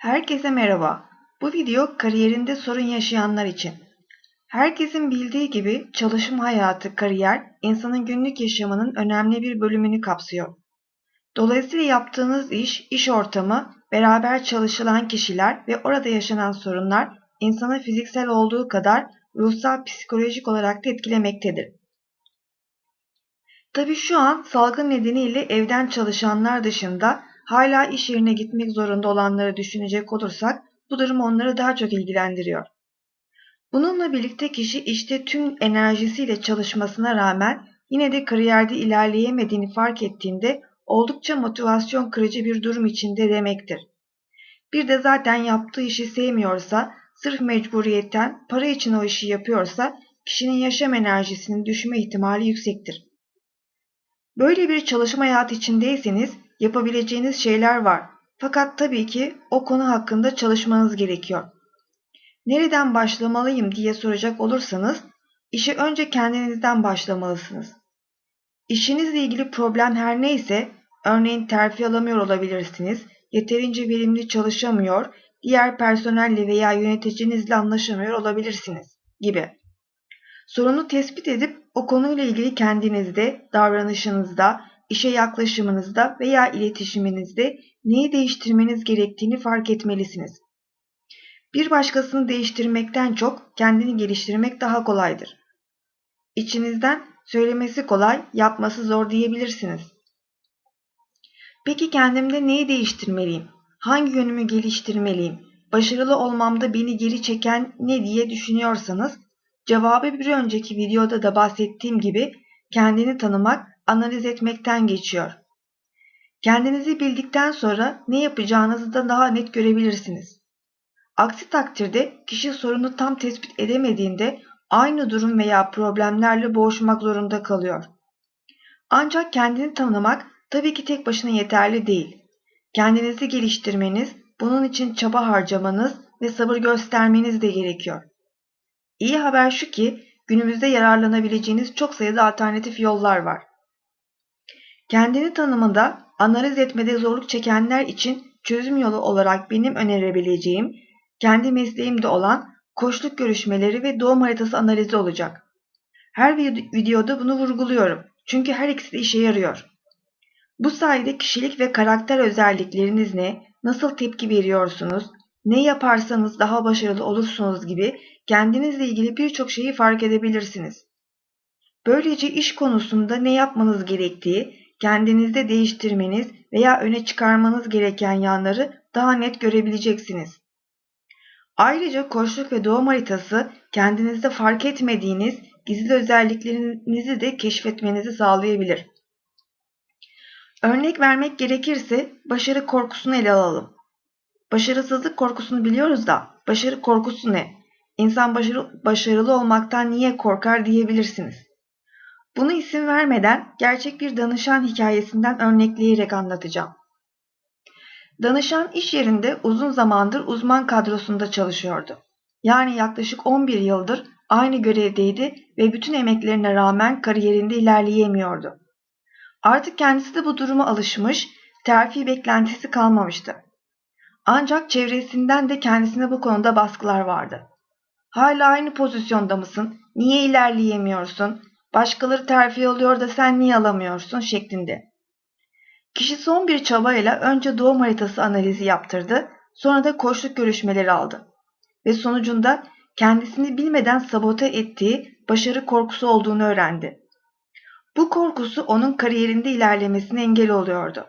Herkese merhaba. Bu video kariyerinde sorun yaşayanlar için. Herkesin bildiği gibi çalışma hayatı, kariyer, insanın günlük yaşamının önemli bir bölümünü kapsıyor. Dolayısıyla yaptığınız iş, iş ortamı, beraber çalışılan kişiler ve orada yaşanan sorunlar insanı fiziksel olduğu kadar ruhsal psikolojik olarak da etkilemektedir. Tabii şu an salgın nedeniyle evden çalışanlar dışında hala iş yerine gitmek zorunda olanları düşünecek olursak bu durum onları daha çok ilgilendiriyor. Bununla birlikte kişi işte tüm enerjisiyle çalışmasına rağmen yine de kariyerde ilerleyemediğini fark ettiğinde oldukça motivasyon kırıcı bir durum içinde demektir. Bir de zaten yaptığı işi sevmiyorsa, sırf mecburiyetten para için o işi yapıyorsa kişinin yaşam enerjisinin düşme ihtimali yüksektir. Böyle bir çalışma hayatı içindeyseniz yapabileceğiniz şeyler var. Fakat tabii ki o konu hakkında çalışmanız gerekiyor. Nereden başlamalıyım diye soracak olursanız, işe önce kendinizden başlamalısınız. İşinizle ilgili problem her neyse, örneğin terfi alamıyor olabilirsiniz, yeterince verimli çalışamıyor, diğer personelle veya yöneticinizle anlaşamıyor olabilirsiniz gibi. Sorunu tespit edip o konuyla ilgili kendinizde, davranışınızda, işe yaklaşımınızda veya iletişiminizde neyi değiştirmeniz gerektiğini fark etmelisiniz. Bir başkasını değiştirmekten çok kendini geliştirmek daha kolaydır. İçinizden söylemesi kolay, yapması zor diyebilirsiniz. Peki kendimde neyi değiştirmeliyim? Hangi yönümü geliştirmeliyim? Başarılı olmamda beni geri çeken ne diye düşünüyorsanız cevabı bir önceki videoda da bahsettiğim gibi kendini tanımak, analiz etmekten geçiyor. Kendinizi bildikten sonra ne yapacağınızı da daha net görebilirsiniz. Aksi takdirde kişi sorunu tam tespit edemediğinde aynı durum veya problemlerle boğuşmak zorunda kalıyor. Ancak kendini tanımak tabii ki tek başına yeterli değil. Kendinizi geliştirmeniz, bunun için çaba harcamanız ve sabır göstermeniz de gerekiyor. İyi haber şu ki günümüzde yararlanabileceğiniz çok sayıda alternatif yollar var. Kendini tanımında, analiz etmede zorluk çekenler için çözüm yolu olarak benim önerebileceğim, kendi mesleğimde olan koçluk görüşmeleri ve doğum haritası analizi olacak. Her videoda bunu vurguluyorum. Çünkü her ikisi de işe yarıyor. Bu sayede kişilik ve karakter özellikleriniz ne, nasıl tepki veriyorsunuz, ne yaparsanız daha başarılı olursunuz gibi kendinizle ilgili birçok şeyi fark edebilirsiniz. Böylece iş konusunda ne yapmanız gerektiği, kendinizde değiştirmeniz veya öne çıkarmanız gereken yanları daha net görebileceksiniz. Ayrıca koçluk ve doğum haritası kendinizde fark etmediğiniz gizli özelliklerinizi de keşfetmenizi sağlayabilir. Örnek vermek gerekirse başarı korkusunu ele alalım. Başarısızlık korkusunu biliyoruz da başarı korkusu ne? İnsan başarı, başarılı olmaktan niye korkar diyebilirsiniz. Bunu isim vermeden gerçek bir danışan hikayesinden örnekleyerek anlatacağım. Danışan iş yerinde uzun zamandır uzman kadrosunda çalışıyordu. Yani yaklaşık 11 yıldır aynı görevdeydi ve bütün emeklerine rağmen kariyerinde ilerleyemiyordu. Artık kendisi de bu duruma alışmış, terfi beklentisi kalmamıştı. Ancak çevresinden de kendisine bu konuda baskılar vardı. Hala aynı pozisyonda mısın? Niye ilerleyemiyorsun? Başkaları terfi alıyor da sen niye alamıyorsun? şeklinde. Kişi son bir çabayla önce doğum haritası analizi yaptırdı, sonra da koçluk görüşmeleri aldı. Ve sonucunda kendisini bilmeden sabote ettiği başarı korkusu olduğunu öğrendi. Bu korkusu onun kariyerinde ilerlemesine engel oluyordu.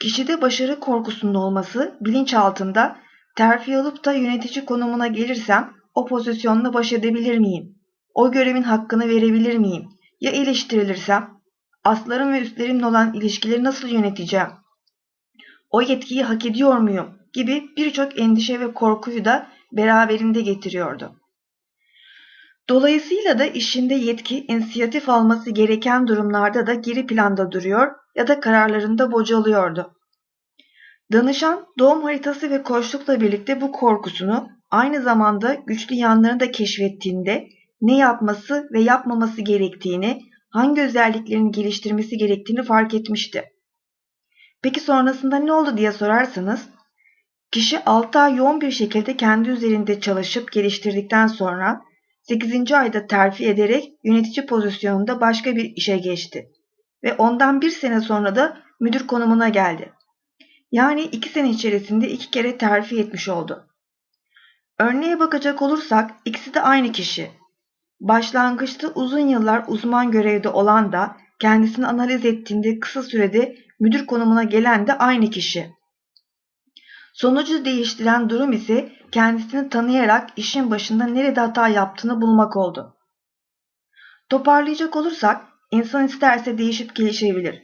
Kişide başarı korkusunun olması bilinç altında terfi alıp da yönetici konumuna gelirsem o pozisyonla baş edebilir miyim? O görevin hakkını verebilir miyim? Ya eleştirilirsem? Aslarım ve üstlerimle olan ilişkileri nasıl yöneteceğim? O yetkiyi hak ediyor muyum? Gibi birçok endişe ve korkuyu da beraberinde getiriyordu. Dolayısıyla da işinde yetki, inisiyatif alması gereken durumlarda da geri planda duruyor ya da kararlarında bocalıyordu. Danışan doğum haritası ve koçlukla birlikte bu korkusunu aynı zamanda güçlü yanlarını da keşfettiğinde ne yapması ve yapmaması gerektiğini, hangi özelliklerini geliştirmesi gerektiğini fark etmişti. Peki sonrasında ne oldu diye sorarsanız, Kişi 6 ay yoğun bir şekilde kendi üzerinde çalışıp geliştirdikten sonra 8. ayda terfi ederek yönetici pozisyonunda başka bir işe geçti ve ondan bir sene sonra da müdür konumuna geldi. Yani iki sene içerisinde iki kere terfi etmiş oldu. Örneğe bakacak olursak ikisi de aynı kişi. Başlangıçta uzun yıllar uzman görevde olan da kendisini analiz ettiğinde kısa sürede müdür konumuna gelen de aynı kişi. Sonucu değiştiren durum ise kendisini tanıyarak işin başında nerede hata yaptığını bulmak oldu. Toparlayacak olursak insan isterse değişip gelişebilir.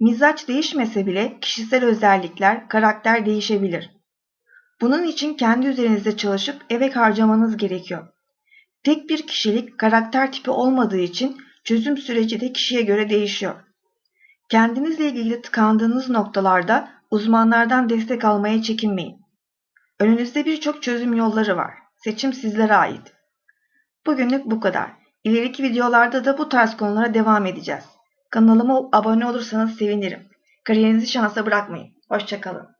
Mizaç değişmese bile kişisel özellikler, karakter değişebilir. Bunun için kendi üzerinizde çalışıp emek harcamanız gerekiyor. Tek bir kişilik karakter tipi olmadığı için çözüm süreci de kişiye göre değişiyor. Kendinizle ilgili tıkandığınız noktalarda uzmanlardan destek almaya çekinmeyin. Önünüzde birçok çözüm yolları var. Seçim sizlere ait. Bugünlük bu kadar. İleriki videolarda da bu tarz konulara devam edeceğiz. Kanalıma abone olursanız sevinirim. Kariyerinizi şansa bırakmayın. Hoşçakalın.